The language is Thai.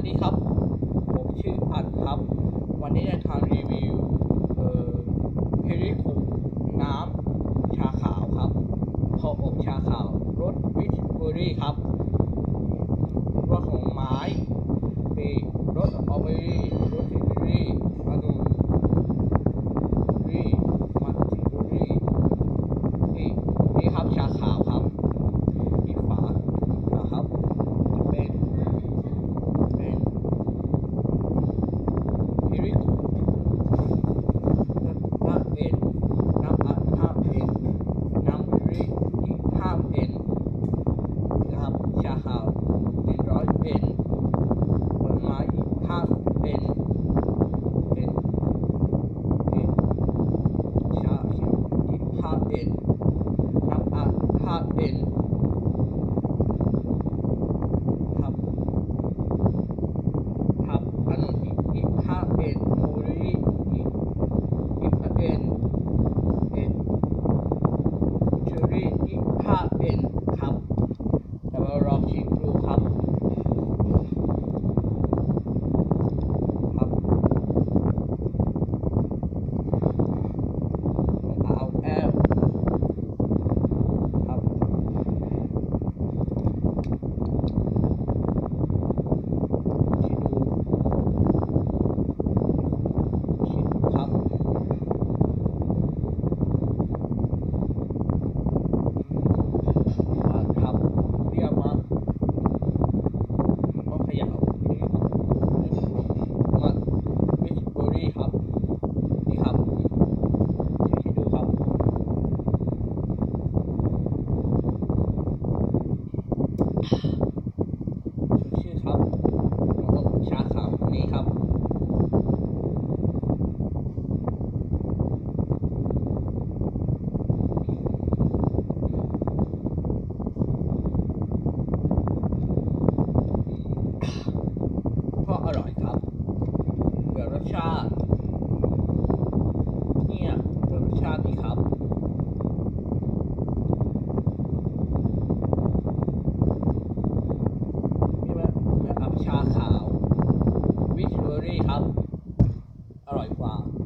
วัสดีครับ ผมชื่ออัดครับ วันนี้จะทำรีวิว เอ่อเพริคุน้ำชาขาวครับพออบชาขาวรสวิชเบอรี่ครับรสของไม้มีรสออเบอรี่รสทิเบอรี่องุ่นรี่มันทิเบอรี่นี่นี่ครับชาขาวครับอีกฝานะครับเป็น เป็นพิริคุน้ำเอ็นน้ำอัดห้าเอ็นน้ำริอีกห้าเอ็นนะครับชาขาวหนึ่งร้อยเอ็นผลไม้อีกห้าเอ็นเอ็นเอ็นชาเขียวอีกห้าเอ็นน้ำอัดห้าเอ็นครับ ครับอันนู้นอีกอีกห้า เอ็นมูรีอีกอีกเอ็นเอ็นเชอรี่อีกห้าเอ็นครับ 我是